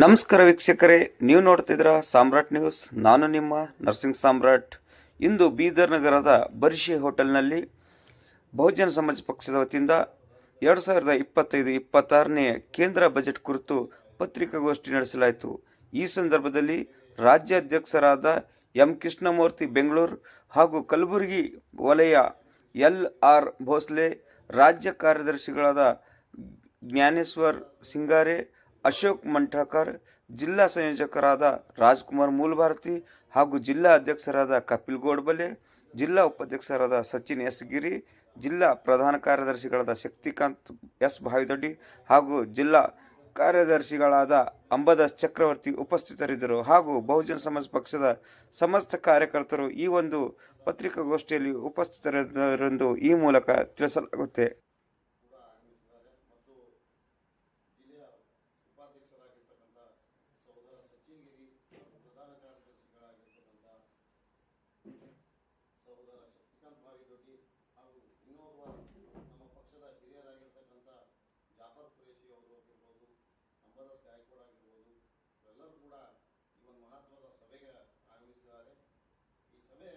ನಮಸ್ಕಾರ ವೀಕ್ಷಕರೇ, ನೀವು ನೋಡ್ತಿದ್ರ ಸಾಮ್ರಾಟ್ ನ್ಯೂಸ್. ನಾನು ನಿಮ್ಮ ನರ್ಸಿಂಗ್ ಸಾಮ್ರಾಟ್. ಇಂದು ಬೀದರ್ ನಗರದ ಬರ್ಷಿ ಹೋಟೆಲ್ನಲ್ಲಿ ಬಹುಜನ ಸಮಾಜ ಪಕ್ಷದ ವತಿಯಿಂದ ಎರಡು ಸಾವಿರದ ಇಪ್ಪತ್ತೈದು, ಇಪ್ಪತ್ತಾರನೇ ಕೇಂದ್ರ ಬಜೆಟ್ ಕುರಿತು ಪತ್ರಿಕಾಗೋಷ್ಠಿ ನಡೆಸಲಾಯಿತು. ಈ ಸಂದರ್ಭದಲ್ಲಿ ರಾಜ್ಯಾಧ್ಯಕ್ಷರಾದ ಎಂ ಕೃಷ್ಣಮೂರ್ತಿ ಬೆಂಗಳೂರು ಹಾಗೂ ಕಲಬುರಗಿ ವಲಯ ಎಲ್ ಆರ್ ಭೋಸ್ಲೆ, ರಾಜ್ಯ ಕಾರ್ಯದರ್ಶಿಗಳಾದ ಜ್ಞಾನೇಶ್ವರ್ ಸಿಂಗಾರೆ ಅಶೋಕ್ ಮಂಠಕರ್ ಜಿಲ್ಲಾ ಸಂಯೋಜಕರಾದ ರಾಜ್ಕುಮಾರ್ ಮೂಲಭಾರತಿ ಹಾಗೂ ಜಿಲ್ಲಾ ಅಧ್ಯಕ್ಷರಾದ ಕಪಿಲ್ ಗೋಡ್ಬಲೆ ಜಿಲ್ಲಾ ಉಪಾಧ್ಯಕ್ಷರಾದ ಸಚಿನ್ ಎಸ್ ಗಿರಿ, ಜಿಲ್ಲಾ ಪ್ರಧಾನ ಕಾರ್ಯದರ್ಶಿಗಳಾದ ಶಕ್ತಿಕಾಂತ್ ಎಸ್ ಭಾವಿದೊಡ್ಡಿ ಹಾಗೂ ಜಿಲ್ಲಾ ಕಾರ್ಯದರ್ಶಿಗಳಾದ ಅಂಬದಾಸ್ ಚಕ್ರವರ್ತಿ ಉಪಸ್ಥಿತರಿದ್ದರು. ಹಾಗೂ ಬಹುಜನ ಸಮಾಜ ಪಕ್ಷದ ಸಮಸ್ತ ಕಾರ್ಯಕರ್ತರು ಈ ಒಂದು ಪತ್ರಿಕಾಗೋಷ್ಠಿಯಲ್ಲಿ ಉಪಸ್ಥಿತರಿದ್ದರೆಂದು ಈ ಮೂಲಕ ತಿಳಿಸಲಾಗುತ್ತೆ ಕೂಡ ಆಗಮಿಸಿದ್ದಾರೆ ಮತ್ತು ಜಿಲ್ಲೆಯ ಉಪಾಧ್ಯಕ್ಷರಾಗಿರ್ತಕ್ಕಂಥ ಮತ್ತು ಪ್ರಧಾನ ಕಾರ್ಯದರ್ಶಿಗಳಾಗಿರ್ತಕ್ಕಂಥ ಸಹೋದರ ಶಕ್ತಿಕಾಂತ್ ಭಾವಿದೊಡ್ಡಿ ಹಾಗೂ ಇನ್ನೋರ್ವ ನಮ್ಮ ಪಕ್ಷದ ಹಿರಿಯರಾಗಿರ್ತಕ್ಕಂಥ ಜಾಫರ್ ಖುರೇಶಿ ಅವರು ಆಗಿರ್ಬೋದು, ಅಂಬದಾಸ್ ಗಾಯಕ್ವಾಡ್ ಆಗಿರ್ಬೋದು, ಇವರೆಲ್ಲರೂ ಕೂಡ ಈ ಒಂದು ಮಹತ್ವದ ಸಭೆಗೆ ಆಗಮಿಸಿದ್ದಾರೆ. ಈ ಸಭೆ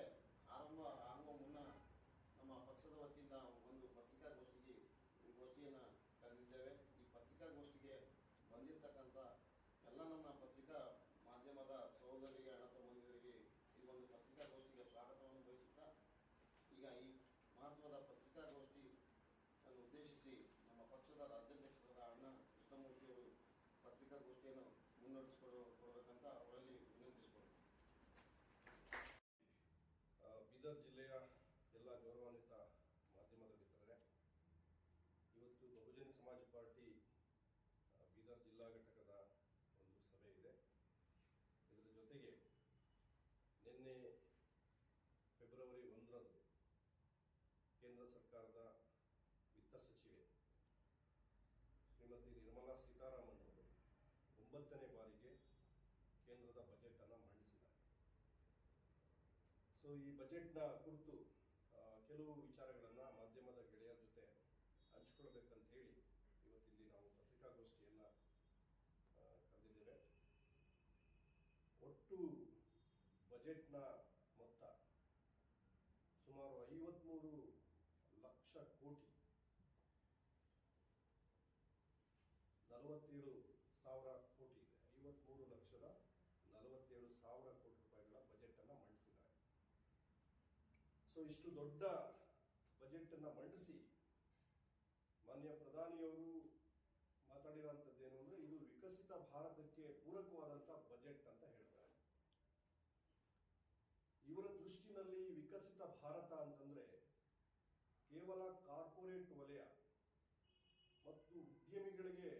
ಆರಂಭ ಆಗುವ ಮುನ್ನ ನಮ್ಮ ಪಕ್ಷದ ವತಿಯಿಂದ ಒಂದು ಪತ್ರಿಕಾಗೋಷ್ಠಿಗೆ, ಗೋಷ್ಠಿಯನ್ನು ಕರೆದಿದ್ದೇವೆ. ಈ ಪತ್ರಿಕಾಗೋಷ್ಠಿಗೆ ಬಂದಿರತಕ್ಕಂಥ ಎಲ್ಲ ನನ್ನ ಪತ್ರಿಕಾ ಮಾಧ್ಯಮದ ಸಹೋದರಿಗೆ ಅಣ್ಣ ತಮ್ಮಂದಿರಿಗೆ ಈ ಒಂದು ಪತ್ರಿಕಾಗೋಷ್ಠಿಗೆ ಸ್ವಾಗತವನ್ನು ಬಯಸುತ್ತಾ ಈಗ ಈ ಮಹತ್ವದ ಪತ್ರಿಕಾಗೋಷ್ಠಿ ಅನ್ನು ಉದ್ದೇಶಿಸಿ ನಮ್ಮ ಪಕ್ಷದ ರಾಜ್ಯಾಧ್ಯಕ್ಷರಾದ ಅಣ್ಣ ಕೃಷ್ಣಮೂರ್ತಿಯವರು ಪತ್ರಿಕಾಗೋಷ್ಠಿಯನ್ನು ಮುನ್ನಡೆಸಿಕೊಡು ಕೊಡಬೇಕಂತ ಅವರಲ್ಲಿ ವಿನಂತಿಸಿಕೊಳ್ಳುತ್ತೇನೆ ಆ, ಬೀದರ್ ಜಿಲ್ಲೆಯ ಎಲ್ಲ ಗೌರವಾನ್ವಿತ ಮಾಧ್ಯಮದ ಮಿತ್ರರೇ ಇವತ್ತು ಬಹುಜನ ಸಮಾಜ ಪಾರ್ಟಿ ಆ, ಬೀದರ್ ಜಿಲ್ಲಾ ಘಟಕದ ಒಂದು ಸಭೆ ಇದೆ ಇದರ ಜೊತೆಗೆ ನಿನ್ನೆ ಫೆಬ್ರವರಿ ಒಂದರಂದು ಕೇಂದ್ರ ಸರ್ಕಾರದ ವಿತ್ತ ಸಚಿವೆ. ಶ್ರೀಮತಿ ನಿರ್ಮಲಾ ಸೀತಾರಾಮನ್ ಅವರು ಒಂಬತ್ತನೇ ಬಾರಿಗೆ ಕೇಂದ್ರದ ಬಜೆಟ್ ಅನ್ನು ಮಂಡಿಸಿದ್ದಾರೆ. ಸೊ ಈ ಬಜೆಟ್ನ ಕುರಿತು ಕೆಲವು ವಿಚಾರಗಳನ್ನು ಮಾಧ್ಯಮದ ಗೆಳೆಯರ ಜೊತೆ ಹಂಚ್ಕೊಳ್ಬೇಕಂತ ಹೇಳಿ ಇವತ್ತಿಲ್ಲಿ ನಾವು ಪತ್ರಿಕಾಗೋಷ್ಠಿಯನ್ನ ಕರೆದಿದ್ದೇವೆ. ಒಟ್ಟು ಬಜೆಟ್ನ ಮೊತ್ತ ಸುಮಾರು ಐವತ್ಮೂರು ಲಕ್ಷ ಕೋಟಿ ನಲವತ್ತೇಳು ಸಾವಿರ ಕೋಟಿ ಇದೆ. ಐವತ್ಮೂರು ಲಕ್ಷದ ನಲವತ್ತೇಳು ಸಾವಿರ ಕೋಟಿ ರೂಪಾಯಿಗಳ ಬಜೆಟ್ ಅನ್ನ ಮಂಡಿಸಿದ್ದಾರೆ. ಸೊ ಇಷ್ಟು ದೊಡ್ಡ ಬಜೆಟ್ ಅನ್ನ ಮಂಡಿಸಿ ಮಾನ್ಯ ಪ್ರಧಾನಿಯವರು ಮಾತಾಡಿರೋಂಥದ್ದೇನು ಅಂದರೆ, ಇದು ವಿಕಸಿತ ಭಾರತಕ್ಕೆ ಪೂರಕವಾದಂತ ಬಜೆಟ್ ಅಂತ ಹೇಳ್ತಾರೆ. ಇವರ ದೃಷ್ಟಿನಲ್ಲಿ ವಿಕಸಿತ ಭಾರತ ಅಂತಂದ್ರೆ ಕೇವಲ ಕಾರ್ಪೊರೇಟ್ ವಲಯ ಮತ್ತು ಉದ್ಯಮಿಗಳಿಗೆ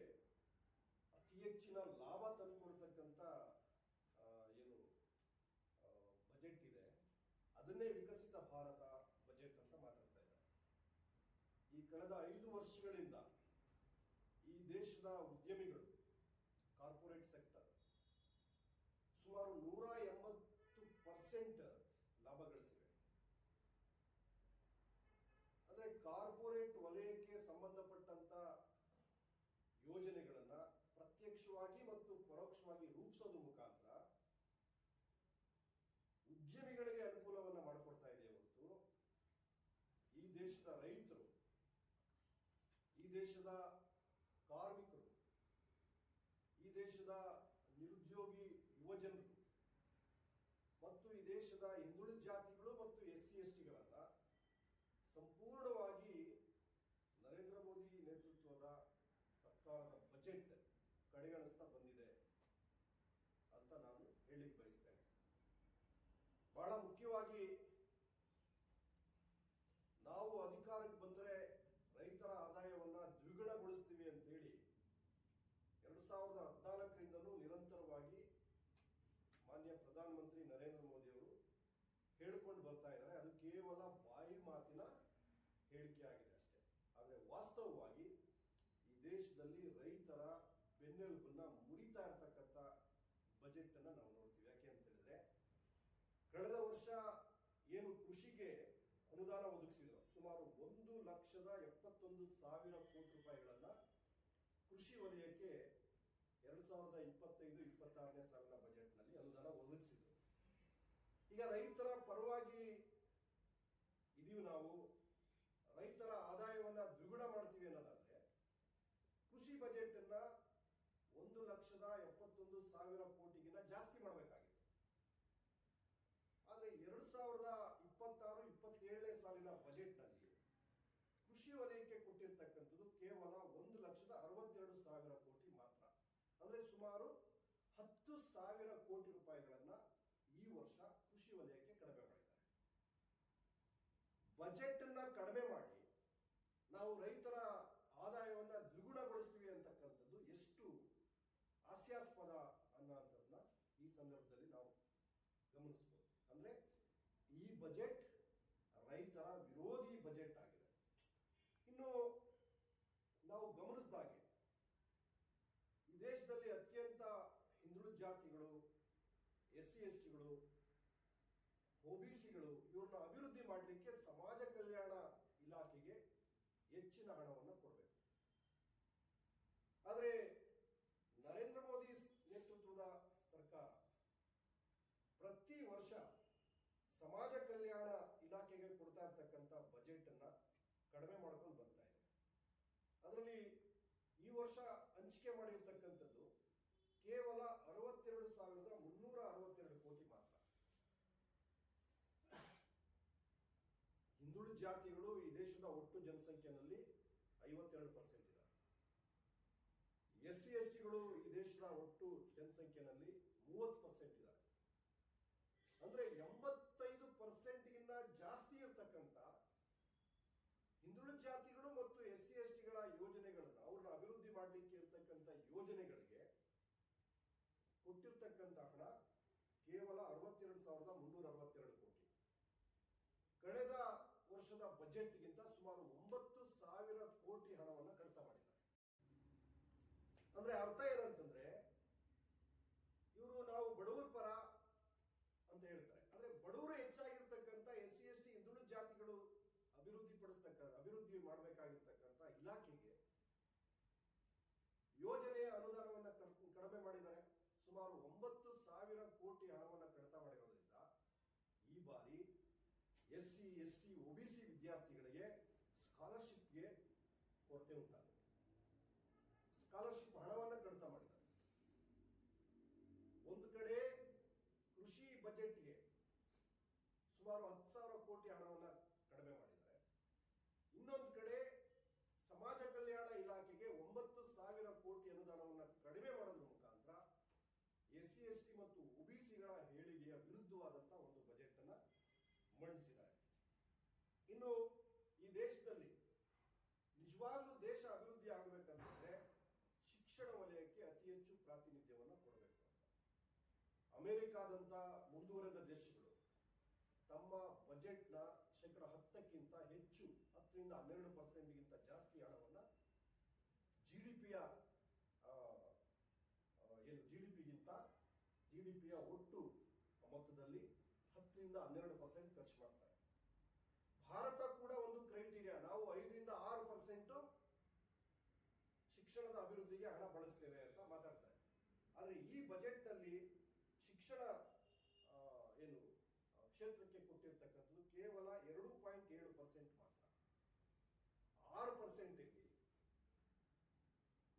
ಅತಿ ಹೆಚ್ಚಿನ ಲಾಭ ತಂದುಕೊಡ್ತಕ್ಕಂಥ ಆ, ಏನು ಬಜೆಟ್ ಇದೆ ಅದನ್ನೇ ವಿಕಸಿತ ಭಾರತ ಬಜೆಟ್ ಅಂತ ಮಾತಾಡ್ತಾ ಇದ್ದಾರೆ ಈ ಕಳೆದ ಐದು ವರ್ಷಗಳಿಂದ ಈ ದೇಶದ ಉದ್ಯಮಿಗಳು ಕಾರ್ಪೊರೇಟ್ ಸೆಕ್ಟರ್ ಸುಮಾರು ನೂರ ಎಂಬತ್ತು ಪರ್ಸೆಂಟ್ ಲಾಭ ಗಳಿಸಿವೆ. ಅಂದ್ರೆ ಕಾರ್ಪೊರೇಟ್ ವಲಯಕ್ಕೆ ಸಂಬಂಧಪಟ್ಟಂತ ಯೋಜನೆಗಳನ್ನ ಪ್ರತ್ಯಕ್ಷವಾಗಿ ಮತ್ತು ಪರೋಕ್ಷವಾಗಿ ರೂಪಿಸೋದು ಮುಖಾಂತರ ಉದ್ಯಮಿಗಳಿಗೆ ಅನುಕೂಲವನ್ನು ಮಾಡಿಕೊಡ್ತಾ ಇದೆ ಹೊರತು ಈ ದೇಶದ ರೈತರು, ಈ ದೇಶದ ಕಾರ್ಮಿಕರು ಈ ದೇಶದ ನಿರುದ್ಯೋಗಿ ಯುವಜನರು ಮತ್ತು ಈ ದೇಶದ ಹಿಂದುಳಿದ ಜಾತಿಗಳು ಮತ್ತು ಎಸ್ ಸಿ ಎಸ್ ಟಿಗಳನ್ನ ಸಂಪೂರ್ಣವಾಗಿ ನರೇಂದ್ರ ಮೋದಿ ನೇತೃತ್ವದ ಸರ್ಕಾರದ ಬಜೆಟ್ ಕಡೆಗಣಿಸ್ತಾ ಬಂದಿದೆ ಅಂತ ನಾನು ಹೇಳಿಕ್ ಬಯಸ್ತೇನೆ ಬಹಳ ಮುಖ್ಯವಾಗಿ ನಾವು ಅಧಿಕಾರಕ್ಕೆ ಬಂದರೆ ರೈತರ ಆದಾಯವನ್ನ ದ್ವಿಗುಣಗೊಳಿಸ್ತೀವಿ ಅಂತ ಹೇಳಿ ಎರಡ್ ಸಾವಿರದ ಹದಿನಾಲ್ಕರಿಂದಲೂ ನಿರಂತರವಾಗಿ ಮಾನ್ಯ ಪ್ರಧಾನಮಂತ್ರಿ ನರೇಂದ್ರ ಮೋದಿ ಅವರು ಹೇಳ್ಕೊಂಡು ಬರ್ತಾ ಇದ್ದಾರೆ. ಅದು ಕೇವಲ ಬಾಯಿ ಮಾತಿನ ಹೇಳಿಕೆ ಆಗಿದೆ ಅಷ್ಟೇ. ಆದರೆ ವಾಸ್ತವವಾಗಿ ಈ ದೇಶದಲ್ಲಿ ರೈತರ ಬೆನ್ನೆಲುಬನ್ನ ಮುರಿತಾ ಇರತಕ್ಕಂಥ ಬಜೆಟ್ ಅನ್ನ ನಾವು ನೋಡ್ತೀವಿ ಯಾಕೆ ಅಂತ ಹೇಳಿದ್ರೆ ಕಳೆದ ವರ್ಷ ಏನು ಕೃಷಿಗೆ ಅನುದಾನ ಒದಗಿಸಿದ್ರು ಸುಮಾರು ಒಂದು ಲಕ್ಷದ ಎಪ್ಪತ್ತೊಂದು ಸಾವಿರ ಕೋಟಿ ರೂಪಾಯಿಗಳನ್ನ ಕೃಷಿ ವಲಯಕ್ಕೆ ಎರಡು ಸಾವಿರದ ಇಪ್ಪತ್ತೈದು, ಇಪ್ಪತ್ತಾರನೇ ಸಾಲಿನ ಬಜೆಟ್ನಲ್ಲಿ ಅನುದಾನ ಒದಗಿಸಿದ್ರು. ಈಗ ರೈತರ ಪರವಾಗಿ ಇದೀವಿ ನಾವು ರೈತರ ಆದಾಯವನ್ನ ದ್ವಿಗುಣ ಮಾಡ್ತೀವಿ ಅನ್ನೋದಾದ್ರೆ ಕೃಷಿ ಬಜೆಟ್ ಅನ್ನ ಒಂದು ಲಕ್ಷದ ಎಪ್ಪತ್ತೊಂದು ಸಾವಿರ ಕೋಟಿಗಿನ್ನ ಜಾಸ್ತಿ ಮಾಡಬೇಕಾಗಿತ್ತು ಆದ್ರೆ ಎರಡ್ ಸಾವಿರದ ಇಪ್ಪತ್ತಾರು ಇಪ್ಪತ್ತೇಳನೇ ಸಾಲಿನ ಬಜೆಟ್ನಲ್ಲಿ ಕೃಷಿ ವಲಯಕ್ಕೆ ಕೊಟ್ಟಿರ್ತಕ್ಕಂಥದ್ದು ಕೇವಲ ಒಂದು ಲಕ್ಷದ ಅರವತ್ತೆರಡು ಸಾವಿರ ಕೋಟಿ ಮಾತ್ರ ಅಂದ್ರೆ ಸುಮಾರು ಹತ್ತು ಸಾವಿರ ಕೋಟಿ ರೂಪಾಯಿಗಳನ್ನ ಈ ವರ್ಷ ಕೃಷಿ ವಲಯಕ್ಕೆ ಕಡಿಮೆ ಮಾಡಿದ್ದಾರೆ. ಬಜೆಟ್ ಅನ್ನ ಕಡಿಮೆ ಮಾಡಿ ನಾವು ರೈತರ ಆದಾಯವನ್ನ ದ್ವಿಗುಣಗೊಳಿಸ್ತೀವಿ ಅಂತಕ್ಕಂಥದ್ದು ಎಷ್ಟು ಹಾಸ್ಯಾಸ್ಪದ ಅನ್ನೋಂಥದ್ದನ್ನ ಈ ಸಂದರ್ಭದಲ್ಲಿ ನಾವು ಗಮನಿಸಬಹುದು ಅಂದ್ರೆ ಈ ಬಜೆಟ್ ರೈತರ ವಿರೋಧಿ ಬಜೆಟ್ ಆಗಿದೆ ಇನ್ನು ನಾವು ಗಮನಿಸಿದಾಗೆ ಈ ದೇಶದಲ್ಲಿ ಅತ್ಯಂತ ಹಿಂದುಳಿದ ಜಾತಿಗಳು ಎಸ್ ಸಿ ಎಸ್ ಟಿಗಳು ಒಬಿಸಿಗಳು ಇವ್ರನ್ನ ಅಭಿವೃದ್ಧಿ ಮಾಡಲಿಕ್ಕೆ ಸಮಾಜ ಕಲ್ಯಾಣ ಇಲಾಖೆಗೆ ಹೆಚ್ಚಿನ ಹಣವನ್ನು ಕೊಡಬೇಕು. ಆದರೆ ನರೇಂದ್ರ ಮೋದಿ ನೇತೃತ್ವದ ಸರ್ಕಾರ ಪ್ರತಿ ವರ್ಷ ಸಮಾಜ ಕಲ್ಯಾಣ ಇಲಾಖೆಗೆ ಕೊಡ್ತಾ ಇರ್ತಕ್ಕಂಥ ಬಜೆಟ್ ಅನ್ನ ಕಡಿಮೆ ಮಾಡ್ಕೊಂಡು ಬರ್ತಾ ಇದೆ. ಅದರಲ್ಲಿ ಈ ವರ್ಷ ಹಂಚಿಕೆ ಮಾಡಿರ್ತಕ್ಕಂಥದ್ದು ಕೇವಲ ಅರವತ್ತೆರಡು ಸಾವಿರದ ಮುನ್ನೂರ ಅರವತ್ತೆರಡು ಕೋಟಿ ಮಾತ್ರ ಹಿಂದುಳಿದ ಜಾತಿಗಳು ಈ ದೇಶದ ಒಟ್ಟು ಜನಸಂಖ್ಯೆಯಲ್ಲಿ ಐವತ್ತೆರಡು ಪರ್ಸೆಂಟ್ ಇದ್ದಾರೆ ಎಸ್ ಸಿ ಎಸ್ ಟಿಗಳು ಈ ದೇಶದ ಒಟ್ಟು ಜನಸಂಖ್ಯೆಯಲ್ಲಿ ಮೂವತ್ತು ಪರ್ಸೆಂಟ್ ಇದ್ದಾರೆ ಅಂದ್ರೆ ಎಂಬತ್ತೈದು ಪರ್ಸೆಂಟ್ಗಿನ್ನ ಜಾಸ್ತಿ ಇರ್ತಕ್ಕಂಥ ಹಿಂದುಳಿದ ಜಾತಿಗಳು ಮತ್ತು ಎಸ್ ಸಿ ಎಸ್ ಟಿಗಳ ಯೋಜನೆಗಳನ್ನ ಅವ್ರನ್ನ ಅಭಿವೃದ್ಧಿ ಮಾಡಲಿಕ್ಕೆ ಇರ್ತಕ್ಕಂಥ ಯೋಜನೆಗಳಿಗೆ ಕೊಟ್ಟಿರ್ತಕ್ಕಂಥ ಹಣ ಕೇವಲ ಅರವತ್ತೆರಡು ಸಾವಿರದ ಮುನ್ನೂರ ಅರವತ್ತೆರಡು ಕೋಟಿ ಕಳೆದ ವರ್ಷದ ಬಜೆಟ್ಗಿಂತ ಸುಮಾರು ಒಂಬತ್ತು ಸಾವಿರ ಕೋಟಿ ಹಣವನ್ನು ಕಡಿತ ಮಾಡಿದ್ದಾರೆ ಅಂದ್ರೆ ಅರ್ಥ ಏನಂತಂದ್ರೆ ಇವರು ನಾವು ಬಡವರ ಪರ ಅಂತ ಹೇಳ್ತಾರೆ. ಆದ್ರೆ ಬಡವರು ಹೆಚ್ಚಾಗಿರ್ತಕ್ಕಂಥ ಎಸ್ ಸಿ ಎಸ್ ಟಿ ಹಿಂದುಳಿದ ಜಾತಿಗಳು ಅಭಿವೃದ್ಧಿ ಪಡಿಸ್ತಕ್ಕ ಅಭಿವೃದ್ಧಿ ಮಾಡಬೇಕಾಗಿರ್ತಕ್ಕಂಥ ಇಲಾಖೆಗೆ ಯೋಜನೆಯ ಅನುದಾನವನ್ನ ಕಡ್- ಕಡಿಮೆ ಮಾಡಿದ್ದಾರೆ. ಸುಮಾರು ಒಂಬತ್ತು ಸಾವಿರ ಕೋಟಿ ಹಣವನ್ನು ಕಡಿತ ಮಾಡಿರೋದ್ರಿಂದ ಈ ಬಾರಿ S C S T OBC ವಿದ್ಯಾರ್ಥಿಗಳಿಗೆ ಸ್ಕಾಲರ್ಶಿಪ್ಗೆ ಕೊರತೆ ಉಂಟಾಗಿದೆ ಸ್ಕಾಲರ್ಶಿಪ್ ಹಣವನ್ನ ಕಡಿತ ಮಾಡಿದ್ದಾರೆ ಒಂದು ಕಡೆ ಕೃಷಿ ಬಜೆಟ್ಗೆ ಸುಮಾರು ಹತ್ತು ಸಾವಿರ ಕೋಟಿ ಹಣವನ್ನ ಕಡಿಮೆ ಮಾಡಿದ್ದಾರೆ ಇನ್ನೊಂದು ಕಡೆ ಸಮಾಜ ಕಲ್ಯಾಣ ಇಲಾಖೆಗೆ ಒಂಬತ್ತು ಸಾವಿರ ಕೋಟಿ ಅನುದಾನವನ್ನ ಕಡಿಮೆ ಮಾಡೋದ್ರ ಮುಖಾಂತರ ಎಸ್ ಸಿ ಎಸ್ ಟಿ ಮತ್ತು ಒಬಿಸಿಗಳ ಹೇಳಿಕೆಯ ವಿರುದ್ಧವಾದಂತಹ ಒಂದು ಬಜೆಟ್ ಅನ್ನ ಮಂಡಿಸಿದ್ದಾರೆ. ಇನ್ನು ಈ ದೇಶದಲ್ಲಿ ನಿಜವಾಗ್ಲೂ ದೇಶ ಅಭಿವೃದ್ಧಿ ಆಗಬೇಕಂತಂದ್ರೆ ಶಿಕ್ಷಣ ವಲಯಕ್ಕೆ ಅತಿ ಹೆಚ್ಚು ಪ್ರಾತಿನಿಧ್ಯವನ್ನು ಕೊಡಬೇಕು ಅಂತ. ಅಮೆರಿಕಾದಂತ ಮುಂದುವರೆದ ದೇಶಗಳು ತಮ್ಮ ಬಜೆಟ್ನ ಶೇಕಡ ಹತ್ತಕ್ಕಿಂತ ಹೆಚ್ಚು, ಹತ್ತರಿಂದ ಹನ್ನೆರಡು ಪರ್ಸೆಂಟ್ಗಿಂತ ಜಾಸ್ತಿ ಹಣವನ್ನು ಜಿ ಡಿ ಪಿಯ ಏನು ಜಿ ಡಿ ಪಿಗಿಂತ ಜಿ ಡಿ ಪಿಯ ಒಟ್ಟು ಮೊತ್ತದಲ್ಲಿ ಹತ್ತರಿಂದ ಹನ್ನೆರಡು ಪರ್ಸೆಂಟ್ ಭಾರತ ಕೂಡ ಒಂದು ಕ್ರೈಟೀರಿಯಾ. ನಾವು ಐದರಿಂದ ಆರು ಪರ್ಸೆಂಟ್ ಶಿಕ್ಷಣದ ಅಭಿವೃದ್ಧಿಗೆ ಹಣ ಬಳಸ್ತೇವೆ ಅಂತ ಮಾತಾಡ್ತಾರೆ. ಆದರೆ ಈ ಬಜೆಟ್ನಲ್ಲಿ ಶಿಕ್ಷಣ ಏನು ಕ್ಷೇತ್ರಕ್ಕೆ ಕೊಟ್ಟಿರ್ತಕ್ಕಂಥದ್ದು ಕೇವಲ ಎರಡು ಪಾಯಿಂಟ್ ಏಳು ಪರ್ಸೆಂಟ್ ಮಾತ್ರ. ಆರು ಪರ್ಸೆಂಟಿಗೆ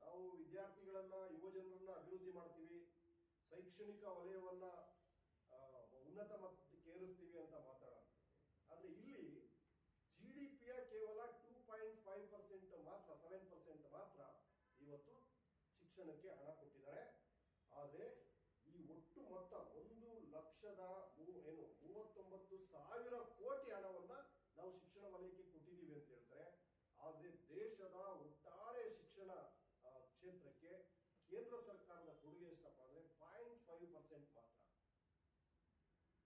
ನಾವು ವಿದ್ಯಾರ್ಥಿಗಳನ್ನ, ಯುವಜನರನ್ನ ಅಭಿವೃದ್ಧಿ ಮಾಡ್ತೀವಿ. ಶೈಕ್ಷಣಿಕ ವಲಯವನ್ನ ಆ, ಉನ್ನತ ಮಟ್ಟಕ್ಕೆ ಏರಿಸ್ತೀವಿ ಅಂತ ಮಾತಾಡೋದು ಆದ್ರೆ ಇಲ್ಲಿ ಜಿ ಡಿ ಪಿಯ ಕೇವಲ ಟೂ ಪಾಯಿಂಟ್ ಫೈವ್ ಪರ್ಸೆಂಟ್ ಮಾತ್ರ ಸೆವೆನ್ ಪರ್ಸೆಂಟ್ ಮಾತ್ರ ಇವತ್ತು ಶಿಕ್ಷಣಕ್ಕೆ ಹಣ ಕೊಟ್ಟಿದ್ದಾರೆ. ಆದರೆ ಈ ಒಟ್ಟು ಮೊತ್ತ ಒಂದು ಲಕ್ಷದ ಏನು ಮೂವತ್ತೊಂಬತ್ತು ಸಾವಿರ ಕೋಟಿ ಹಣವನ್ನ ನಾವು ಶಿಕ್ಷಣ ವಲಯಕ್ಕೆ ಕೊಟ್ಟಿದ್ದೀವಿ ಅಂತ ಹೇಳ್ತಾರೆ. ಆದ್ರೆ ದೇಶದ ಒಟ್ಟಾರೆ ಶಿಕ್ಷಣ ಕ್ಷೇತ್ರಕ್ಕೆ ಕೇಂದ್ರ ಸರ್ಕಾರದ ಕೊಡುಗೆ ಎಷ್ಟಪ್ಪ ಅಂದ್ರೆ ಪಾಯಿಂಟ್ ಫೈವ್ ಪರ್ಸೆಂಟ್ ಮಾತ್ರ.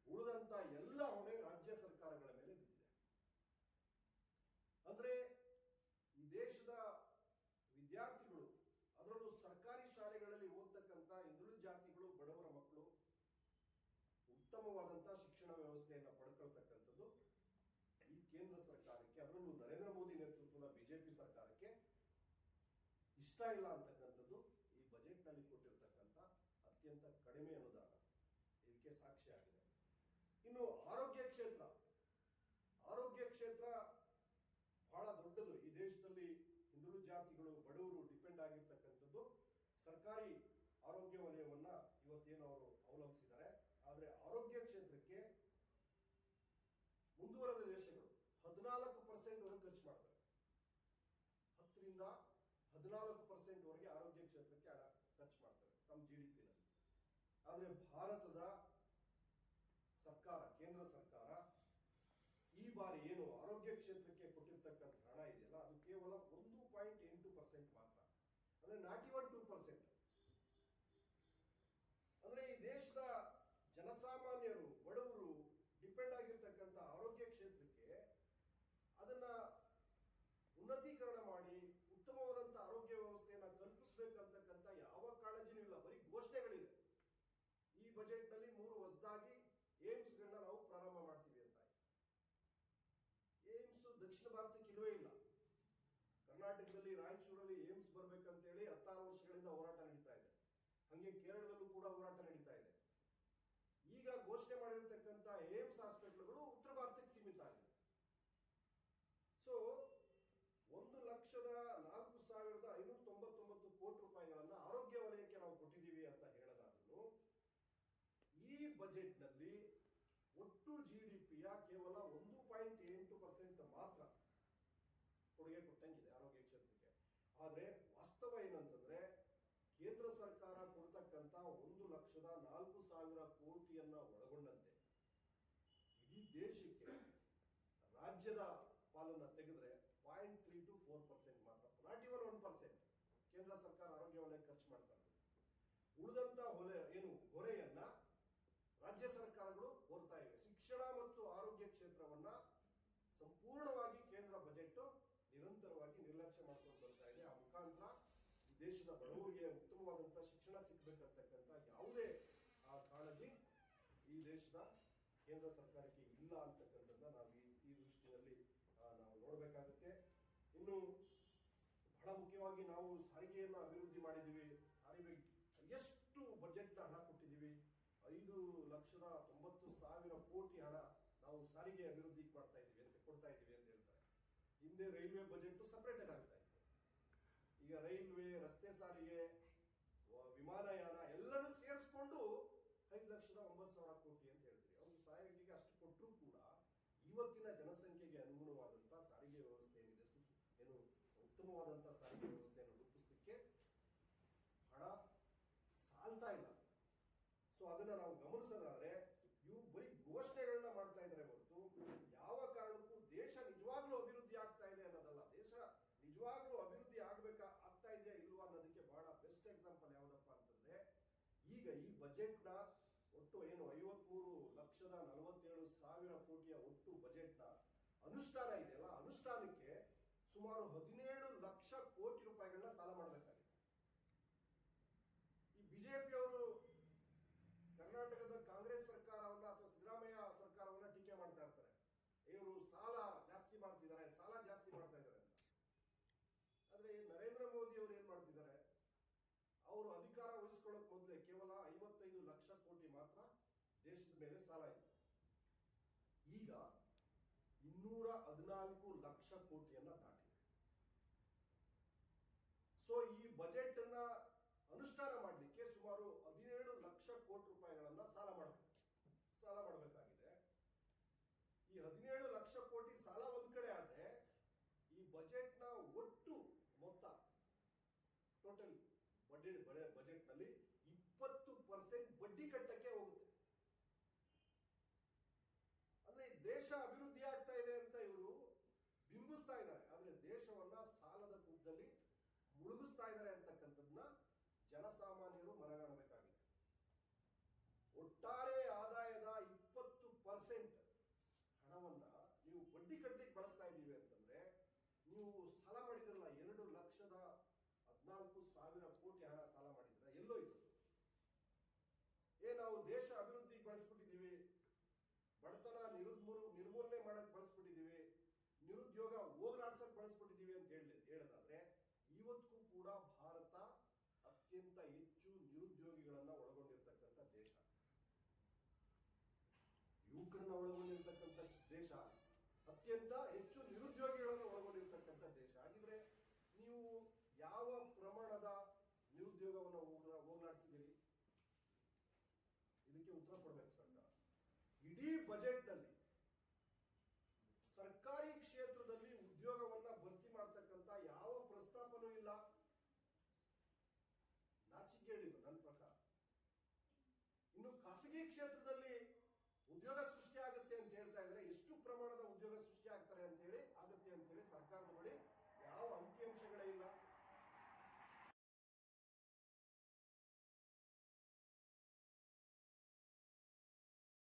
ಉಳಿದಂತ ಎಲ್ಲ ಹೊಣೆ ರಾಜ್ಯ ಸರ್ಕಾರಗಳ ಮೇಲೆ ಬಿದ್ದಿದೆ ಅಂದ್ರೆ ಈ ದೇಶದ ವಿದ್ಯಾರ್ಥಿಗಳು ಅದರಲ್ಲೂ ಸರ್ಕಾರಿ ಶಾಲೆಗಳಲ್ಲಿ ಓದ್ತಕ್ಕಂಥ ಹಿಂದುಳಿದ ಜಾತಿಗಳು ಬಡವರ ಮಕ್ಕಳು ಉತ್ತಮವಾದಂತಹ ಶಿಕ್ಷಣ ವ್ಯವಸ್ಥೆಯನ್ನ ಪಡ್ಕೊಳ್ತಕ್ಕಂಥದ್ದು ಈ ಕೇಂದ್ರ ಸರ್ಕಾರಕ್ಕೆ ಅದರಲ್ಲೂ ನರೇಂದ್ರ ಮೋದಿ ನೇತೃತ್ವದ ಬಿಜೆಪಿ ಸರ್ಕಾರಕ್ಕೆ ಇಷ್ಟ ಇಲ್ಲ ಅಂತಕ್ಕಂಥದ್ದು ಈ ಬಜೆಟ್ನಲ್ಲಿ ಕೊಟ್ಟಿರ್ತಕ್ಕಂಥ ಅತ್ಯಂತ ಕಡಿಮೆ ಅನುದಾನ ಇದಕ್ಕೆ ಸಾಕ್ಷಿಯಾಗಿದೆ ಇನ್ನು ಆರೋಗ್ಯ ಕ್ಷೇತ್ರ ಆರೋಗ್ಯ ಕ್ಷೇತ್ರ ಬಹಳ ದೊಡ್ಡದು. ಈ ದೇಶದಲ್ಲಿ ಹಿಂದುಳಿದ ಜಾತಿಗಳು, ಬಡವರು ಡಿಪೆಂಡ್ ಆಗಿರ್ತಕ್ಕಂಥದ್ದು ಸರ್ಕಾರಿ ಆರೋಗ್ಯ ವಲಯವನ್ನ ಇವತ್ತೇನು ಅವರು ಅವಲಂಬಿಸಿದ್ದಾರೆ ಆದರೆ ಆರೋಗ್ಯ ಕ್ಷೇತ್ರಕ್ಕೆ ಮುಂದುವರೆದ ದೇಶಗಳು ಹದಿನಾಲ್ಕು ಪರ್ಸೆಂಟ್ ವರೆಗೆ ಖರ್ಚು ಮಾಡ್ತಾರೆ ಹತ್ತರಿಂದ ಹದಿನಾಲ್ಕು ಪರ್ಸೆಂಟ್ ವರೆಗೆ ಆರೋಗ್ಯ ಕ್ಷೇತ್ರಕ್ಕೆ ಹಣ ಖರ್ಚು ಮಾಡ್ತಾರೆ ತಮ್ಮ ಜಿ ಡಿ ಪಿನಲ್ಲಿ ಆದರೆ ಭಾರತದ ಸರ್ಕಾರ, ಕೇಂದ್ರ ಸರ್ಕಾರ ಈ ಬಾರಿ ಏನು ಆರೋಗ್ಯ ಕ್ಷೇತ್ರಕ್ಕೆ ಕೊಟ್ಟಿರ್ತಕ್ಕಂಥ ಹಣ ಇದೆಯಲ್ಲ, ಅದು ಕೇವಲ ಒಂದು ಪಾಯಿಂಟ್ ಎಂಟು ಪರ್ಸೆಂಟ್ ಮಾತ್ರ. ಅಂದ್ರೆ ನಾಟಿ ಒನ್ ಟೂ ಪರ್ಸೆಂಟ್ ಅಂದ್ರೆ ಈ ದೇಶದ ಜನಸಾಮಾನ್ಯರು ಬಡವರು ಡಿಪೆಂಡ್ ಆಗಿರ್ತಕ್ಕಂಥ ಆರೋಗ್ಯ ಕ್ಷೇತ್ರಕ್ಕೆ ಅದನ್ನ ಉನ್ನತೀಕರಣ ಮಾಡಿ ಉತ್ತಮವಾದಂತ ಆರೋಗ್ಯ ವ್ಯವಸ್ಥೆಯನ್ನ ಕಲ್ಪಿಸಬೇಕಂತಕ್ಕಂಥ ಯಾವ ಕಾಳಜಿನೂ ಇಲ್ಲ ಬರೀ ಘೋಷಣೆಗಳಿದೆ ಬಜೆಟ್ನಲ್ಲಿ ಮೂರು ಹೊಸದಾಗಿ ಏಮ್ಸ್ ಗಳನ್ನ ನಾವು ಪ್ರಾರಂಭ ಮಾಡ್ತೀವಿ ಅಂತ ಏಮ್ಸ್ ದಕ್ಷಿಣ ಭಾರತಕ್ಕೆ ಇಲ್ಲವೇ ಇಲ್ಲ ಕರ್ನಾಟಕದಲ್ಲಿ ರಾಯಚೂರಲ್ಲಿ ಏಮ್ಸ್ ಬರ್ಬೇಕಂತೇಳಿ ಹತ್ತಾರು ವರ್ಷಗಳಿಂದ ಹೋರಾಟ ನಡೀತಾ ಇದೆ ಹಂಗೆ ಕೇರಳದಲ್ಲೂ ಕೂಡ ಹೋರಾಟ ನಡೀತಾ ಇದೆ ಈಗ ಘೋಷಣೆ ಮಾಡಿರ್ತಕ್ಕಂಥ ಏಮ್ಸ್ ಹಾಸ್ಪಿಟಲ್ಗಳು ಉತ್ತರ ಭಾರತಕ್ಕೆ ಸೀಮಿತ ಆಗಿದೆ ಸೊ ಒಂದು ಲಕ್ಷದ ನಾಲ್ಕು ಸಾವಿರದ ಐನೂರ ತೊಂಬತ್ತೊಂಬತ್ತು ಕೋಟಿ ರೂಪಾಯಿಗಳನ್ನ ಆರೋಗ್ಯ ವಲಯಕ್ಕೆ ನಾವು ಕೊಟ್ಟಿದ್ದೀವಿ ಅಂತ ಹೇಳೋದಾದ್ರೂ ಈ ಬಜೆಟ್ನಲ್ಲಿ ಒಟ್ಟು ಜಿ ಡಿ ಪಿಯ ಕೇವಲ ಒಂದು ಪಾಯಿಂಟ್ ಎಂಟು ಪರ್ಸೆಂಟ್ ಮಾತ್ರ ಕೊಡುಗೆ ಕೊಟ್ಟಂಗಿದೆ ಆರೋಗ್ಯ ಕ್ಷೇತ್ರಕ್ಕೆ. ಆದರೆ ವಾಸ್ತವ ಏನಂತಂದ್ರೆ ಕೇಂದ್ರ ಸರ್ಕಾರ ಕೊಡ್ತಕ್ಕಂತ ಒಂದು ಲಕ್ಷದ ನಾಲ್ಕು ಸಾವಿರ ಕೋಟಿಯನ್ನ ಒಳಗೊಂಡಂತೆ. ಇಡೀ ದೇಶಕ್ಕೆ ರಾಜ್ಯದ ಪಾಲನ್ನು ತೆಗೆದ್ರೆ point three two four percent ಮಾತ್ರ. Not even one percent. ಕೇಂದ್ರ ಸರ್ಕಾರ ಆರೋಗ್ಯ ಖರ್ಚು ಮಾಡ್ತಾರೆ ಉಳಿದಂತ ಹೊಲೆ ಏನು ಹೊರೆಯನ್ನ ರಾಜ್ಯ ಸರ್ಕಾರಗಳು ಕೋರ್ತಾ ಇವೆ. ಶಿಕ್ಷಣ ಮತ್ತು ಆರೋಗ್ಯ ಕ್ಷೇತ್ರವನ್ನ ಸಂಪೂರ್ಣವಾಗಿ ಕೇಂದ್ರ ಬಜೆಟ್ ನಿರಂತರವಾಗಿ ನಿರ್ಲಕ್ಷ್ಯ ಮಾಡ್ಕೊಂಡು ಬರ್ತಾ ಇದೆ. ಆ ಮುಖಾಂತರ ದೇಶದ ಬಡವರಿಗೆ ಉತ್ತಮವಾದಂತಹ ಶಿಕ್ಷಣ ಸಿಗ್ಬೇಕಂತಕ್ಕಂಥ ಯಾವುದೇ, ಆ, ಕಾಳಜಿ ಈ ದೇಶದ ಕೇಂದ್ರ ಸರ್ಕಾರಕ್ಕೆ ಇಲ್ಲ ಅಂತಕ್ಕಂಥದ್ದನ್ನ ನಾವು ಈ ದೃಷ್ಟಿಯಲ್ಲಿ ನಾವು ನೋಡಬೇಕಾಗುತ್ತೆ. ಇನ್ನು ಬಹಳ ಮುಖ್ಯವಾಗಿ ನಾವು ಸಾರಿಗೆಯನ್ನ ಅಭಿವೃದ್ಧಿ ಮಾಡಿದೀವಿ ಸಾರಿಗೆ ಎಷ್ಟು ಬಜೆಟ್ ಹಣ ಕೊಟ್ಟಿದ್ದೀವಿ ಐದು ಲಕ್ಷದ ತೊಂಬತ್ತು ಸಾವಿರ ಕೋಟಿ ಹಣ ನಾವು ಸಾರಿಗೆ ಅಭಿವೃದ್ಧಿ ಮಾಡ್ತಾ ಇದ್ದೀವಿ, ಅಂತ ಕೊಡ್ತಾ ಇದ್ದೀವಿ ಅಂತ ಹೇಳ್ತಾರೆ. ಹಿಂದೆ ರೈಲ್ವೆ ಬಜೆಟ್ ಸಪರೇಟ್ ಆಗಿ ಆಗ್ತಾ ಇತ್ತು. ಈಗ ರೈಲ್ವೆ, ರಸ್ತೆ ಸಾರಿಗೆ ವಿಮಾನಯಾನ ಎಲ್ಲರೂ ಸೇರಿಸ್ಕೊಂಡು ಐದು ಲಕ್ಷದ ಒಂಬತ್ತು ಸಾವಿರ ಕೋಟಿ ಅಂತ ಹೇಳ್ತೀರಿ. ಅವ್ರು ಸಾರಿಗೆಗೆ ಅಷ್ಟು ಕೊಟ್ಟರೂ ಕೂಡ ಇವತ್ತಿನ ಜನಸಂಖ್ಯೆಗೆ ಅನುಗುಣವಾದಂತಹ ಸಾರಿಗೆ ವ್ಯವಸ್ಥೆ ಏನಿದೆ ಏನು ಉತ್ತಮವಾದಂತಹ ಸಾರಿಗೆ ವ್ಯವಸ್ಥೆಯನ್ನು ರೂಪಿಸಲಿಕ್ಕೆ ಹಣ ಸಾಲ್ತಾ ಇಲ್ಲ ಸೊ ಅದನ್ನ ನಾವು ಗಮನಿಸೋದಾದ್ರೆ ಇವು ಬರೀ ಘೋಷಣೆಗಳನ್ನ ಮಾಡ್ತಾ ಇದ್ದಾರೆ ಹೊರತು ಯಾವ ಕಾರಣಕ್ಕೂ ದೇಶ ನಿಜವಾಗ್ಲೂ ಅಭಿವೃದ್ಧಿ ಆಗ್ತಾ ಇದೆ ಅನ್ನೋದಲ್ಲ ದೇಶ ನಿಜವಾಗ್ಲೂ ಅಭಿವೃದ್ಧಿ ಆಗ್ಬೇಕಾ ಆಗ್ತಾ ಇದೆಯಾ ಇಲ್ವಾ ಅನ್ನೋದಕ್ಕೆ ಬಹಳ ಬೆಸ್ಟ್ ಎಕ್ಸಾಂಪಲ್ ಯಾವ್ದಪ್ಪ ಅಂತಂದ್ರೆ ಈಗ ಈ ಬಜೆಟ್ನ ಒಟ್ಟು ಏನು ಐವತ್ಮೂರು ಲಕ್ಷದ ನಲವತ್ತೇಳು ಸಾವಿರ ಕೋಟಿಯ ಒಟ್ಟು ಬಜೆಟ್ನ ಅನುಷ್ಠಾನ ಇದೆಯಲ್ಲ, ಅನುಷ್ಠಾನಕ್ಕೆ ಸುಮಾರು ಹದಿನೇಳು ಲಕ್ಷ ಕೋಟಿ ರೂಪಾಯಿಗಳನ್ನ ಸಾಲ ಮಾಡಬೇಕಾಗಿದೆ ಈ ಬಿಜೆಪಿಯವರು ಕರ್ನಾಟಕದ ಕಾಂಗ್ರೆಸ್ ಸರ್ಕಾರವನ್ನ ಅಥವಾ ಸಿದ್ದರಾಮಯ್ಯ ಸರ್ಕಾರವನ್ನ ಟೀಕೆ ಮಾಡ್ತಾ ಇರ್ತಾರೆ ಇವರು ಸಾಲ ಜಾಸ್ತಿ ಮಾಡ್ತಿದ್ದಾರೆ ಸಾಲ ಜಾಸ್ತಿ ಮಾಡ್ತಾ ಇದ್ದಾರೆ ಅಂತ ಆದ್ರೆ ನರೇಂದ್ರ ಮೋದಿ ಅವರು ಏನ್ ಮಾಡ್ತಿದ್ದಾರೆ ಅವರು ಅಧಿಕಾರ ವಹಿಸ್ಕೊಳ್ಳೋಕ್ ಮೊದಲೇ ಕೇವಲ ಐವತ್ತೈದು ಲಕ್ಷ ಕೋಟಿ ಮಾತ್ರ ದೇಶದ ಮೇಲೆ ಸಾಲ ಇದೆ. ಈಗ ಇನ್ನೂರ ಹದಿನಾಲ್ಕು ಲಕ್ಷ ಕೋಟಿಯನ್ನ ದಾಟಿದೆ. ಸೊ ಈ ಬಜೆಟ್ ಅನ್ನ ಅನುಷ್ಠಾನ ಮಾಡಲಿಕ್ಕೆ ಸುಮಾರು ಹದಿನೇಳು ಲಕ್ಷ ಕೋಟಿ ರೂಪಾಯಿಗಳನ್ನ ಸಾಲ ಮಾಡಬೇಕು ಸಾಲ ಮಾಡಬೇಕಾಗಿದೆ ಈ ಹದಿನೇಳು ಲಕ್ಷ ಕೋಟಿ ಸಾಲ ಒಂದ್ ಕಡೆ ಆದ್ರೆ ಈ ಬಜೆಟ್ನ ಒಟ್ಟು ಮೊತ್ತ ಟೋಟಲ್ ಬಜೆಟ್ ಬಜೆಟ್ನಲ್ಲಿ ಇಪ್ಪತ್ತು ಪರ್ಸೆಂಟ್ ಬಡ್ಡಿ ಕಟ್ಟಕ್ಕೆ ಹೋಗುತ್ತೆ ಅಂದ್ರೆ ಈ ದೇಶ ಅಭಿವೃದ್ಧಿ ಆಗ್ತಾ ಇದೆ ಅಂತ ಇವರು ಬಿಂಬಿಸ್ತಾ ಇದ್ದಾರೆ. ಆದ್ರೆ ದೇಶವನ್ನ ಸಾಲದ ಕೂಪದಲ್ಲಿ ಮುಳುಗಿಸ್ತಾ ಇದ್ದಾರೆ ಅಂತಕ್ಕಂಥದ್ದನ್ನ ಜನಸಾಮಾನ್ಯರು ಮನಗಾಣಬೇಕಾಗಿದೆ. ಒಟ್ಟಾರೆ ನಿರುದ್ಯೋಗ ಹೋಗ್ಲಾಡ್ಸಕ್ ಬಳಸ್ಕೊಟ್ಟಿದ್ದೀವಿ ಅಂತ ಹೇಳಿ, ಹೇಳೋದಾದ್ರೆ, ಇವತ್ತಿಗೂ ಕೂಡ ಭಾರತ ಅತ್ಯಂತ ಹೆಚ್ಚು ನಿರುದ್ಯೋಗಿಗಳನ್ನ ಒಳಗೊಂಡಿರ್ತಕ್ಕಂಥ ದೇಶ. ಯುವಕರನ್ನ ಒಳಗೊಂಡಿರ್ತಕ್ಕಂಥ ದೇಶ. ಅತ್ಯಂತ ಹೆಚ್ಚು ನಿರುದ್ಯೋಗಿಗಳನ್ನು ಒಳಗೊಂಡಿರ್ತಕ್ಕಂಥ ದೇಶ. ಹಾಗಿದ್ರೆ ನೀವು ಯಾವ ಪ್ರಮಾಣದ ನಿರುದ್ಯೋಗವನ್ನು ಹೋಗ್ಲಾಡಿಸಿದಿರಿ ಇದಕ್ಕೆ ಉತ್ತರ ಕೊಡ್ಬೇಕು ಸರ್ಕಾರ. ಇಡೀ ಬಜೆಟ್ ಖಾಸಗಿ ಕ್ಷೇತ್ರದಲ್ಲಿ ಉದ್ಯೋಗ